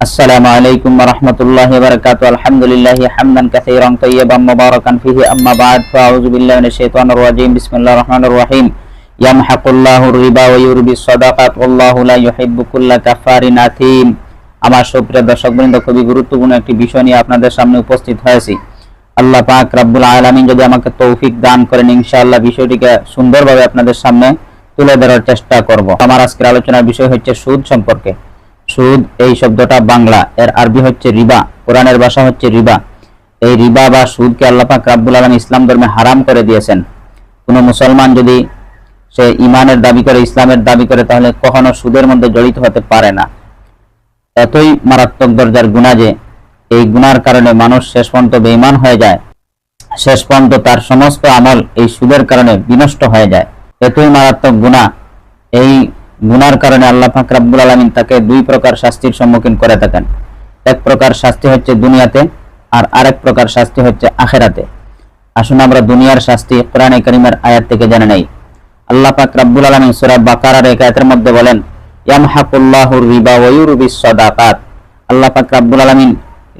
السلام عليكم ورحمة الله وبركاته الحمد لله حمدا كثيرا طيبا مباركا فيه أما بعد فأعوذ بالله من الشيطان الرجيم بسم الله الرحمن الرحيم يمحق الله الربا ويربي الصدقات والله لا يحب كل كفار أثيم আমার সুপ্রিয় দর্শকবৃন্দ খুবই গুরুত্বপূর্ণ একটি বিষয় নিয়ে আপনাদের সামনে উপস্থিত হয়েছি আল্লাহ পাক রাব্বুল আলামিন যদি আমাকে তৌফিক দান করেন ইনশাআল্লাহ বিষয়টিকে সুন্দরভাবে আপনাদের সামনে তুলে ধরার চেষ্টা করব আমার আজকের আলোচনার বিষয় হচ্ছে সুদ সম্পর্কে সুদ, এই শব্দটা বাংলা, এর আরবি হচ্ছে রিবা, কোরআনের ভাষা হচ্ছে রিবা। এই রিবা বা সুদকে আল্লাহ পাক রাব্বুল আলামিন ইসলাম ধর্মে হারাম করে দিয়েছেন। কোনো মুসলমান যদি সে ইমানের দাবি করে, ইসলামের দাবি করে, তাহলে কখনো সুদের মধ্যে জড়িত হতে পারে না। এতই মারাত্মক দরজার গুণা যে এই গুনার কারণে মানুষ শেষ পর্যন্ত বেঈমান হয়ে যায়। শেষ পর্যন্ত তার সমস্ত আমল এই সুদের কারণে বিনষ্ট হয়ে যায়। এতই মারাত্মক গুণা এই গুনার কারণে আল্লাহ পাক রাব্বুল আলামিন তাকে দুই প্রকার শাস্তির সম্মুখীন করে থাকেন। এক প্রকার শাস্তি হচ্ছে দুনিয়াতে আর আরেক প্রকার শাস্তি হচ্ছে আখেরাতে। আসুন আমরা দুনিয়ার শাস্তি কোরআনে করিমের আয়াত থেকে জেনে নেই। আল্লাহ পাক রাব্বুল আলামিন সূরা বাকারার এক আয়াতের মধ্যে বলেন, ইয়ামহাকুল্লাহু রিবা ওয়া ইউরবিস সাদাকাত। আল্লাহ পাক রাব্বুল আলামিন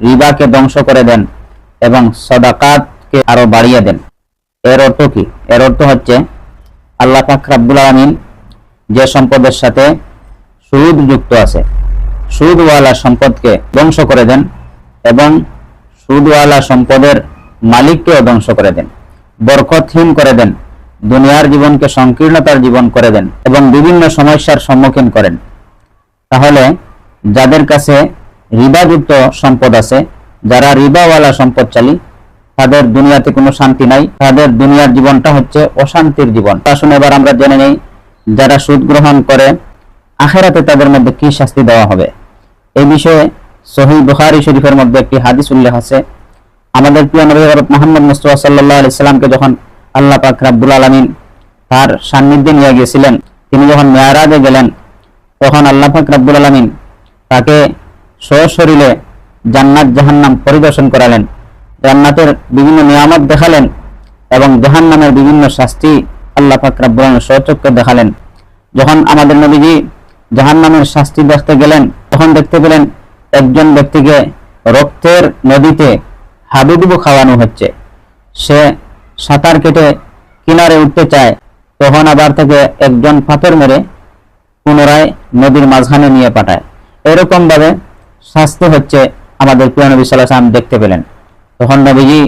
রিবাকে ধ্বংস করে দেন এবং সদাকাতকে আরও বাড়িয়ে দেন। এর অর্থ কি? এর অর্থ হচ্ছে, আল্লাহ পাক রাব্বুল আলামিন যে সম্পদের সাথে সুদ যুক্ত আছে, সুদওয়ালা সম্পদকে ধ্বংস করে দেন এবং সুদওয়ালা সম্পদের মালিককেও ধ্বংস করে দেন, বরকতহীন করে দেন, দুনিয়ার জীবনকে সংকীর্ণতার জীবন করে দেন এবং বিভিন্ন সমস্যার সম্মুখীন করেন। তাহলে যাদের কাছে রিবাযুক্ত সম্পদ আছে, যারা রিবাওয়ালা সম্পদশালী, তাদের দুনিয়াতে কোনো শান্তি নাই, তাদের দুনিয়ার জীবনটা হচ্ছে অশান্তির জীবন। আসুন এবার আমরা জেনে নেই যারা সুদ গ্রহণ করে, আখেরাতে তাদের মধ্যে কি শাস্তি দেওয়া হবে? এই বিষয়ে সহি বুখারি শরীফের মধ্যে একটি হাদিস উল্লেখ আছে। আমাদের প্রিয় নবী হযরত মুহাম্মদ মুস্তাফা সাল্লাল্লাহু আলাইহি সাল্লামকে যখন আল্লাহ পাক রাব্বুল আলামিন তার সান্নিধ্যে নিয়ে গিয়েছিলেন, তিনি যখন মেয়ারাজে গেলেন, তখন আল্লাহ পাক রাব্বুল আলামিন তাকে সশরীরে জান্নাত জাহান্নাম পরিদর্শন করালেন। জান্নাতের বিভিন্ন নিয়ামত দেখালেন এবং জাহান্নামের বিভিন্ন শাস্তি আল্লাহ আলামিন স্বচক্ষে দেখালেন। যখন আমাদের নবীজি জাহান্নামের শাস্তি দেখতে গেলেন, তখন দেখতে পেলেন একজন ব্যক্তিকে রক্তের নদীতে হাবুডুবু খাওয়ানো হচ্ছে। সে সাঁতার কেটে কিনারে উঠতে চায়, তখন আবার তাকে একজন পাথর মেরে পুনরায় নদীর মাঝখানে নিয়ে পাঠায়। এরকম ভাবে শাস্তি হচ্ছে আমাদের প্রিয় নবী সাল্লাহ দেখতে পেলেন। তখন নবীজি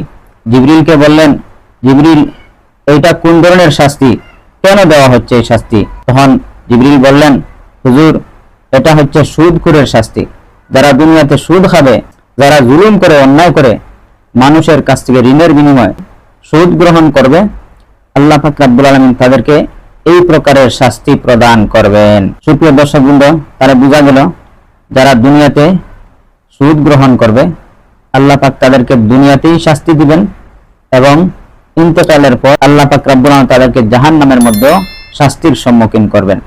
জিবরিলকে বললেন, জিবরিল এইটা কোন ধরনের শাস্তি? কেন দেওয়া হচ্ছে এই শাস্তি? তখন জিবরিল বললেন, হুজুর, এটা হচ্ছে সুদ সুদখোরের শাস্তি। যারা দুনিয়াতে সুদ খাবে, যারা জুলুম করে, অন্যায় করে, মানুষের কাছ থেকে ঋণের বিনিময়ে সুদ গ্রহণ করবে, আল্লাহ পাক আলমিন তাদেরকে এই প্রকারের শাস্তি প্রদান করবেন। সুপ্রিয় দর্শকবৃন্দ তারা বোঝা গেল, যারা দুনিয়াতে সুদ গ্রহণ করবে, আল্লাহ পাক তাদেরকে দুনিয়াতেই শাস্তি দিবেন এবং ইন্তেকালের পর আল্লাহ পাক রাব্বুল আলামিন জাহান্নামের মধ্যে শাস্তির সম্মুখীন করবেন।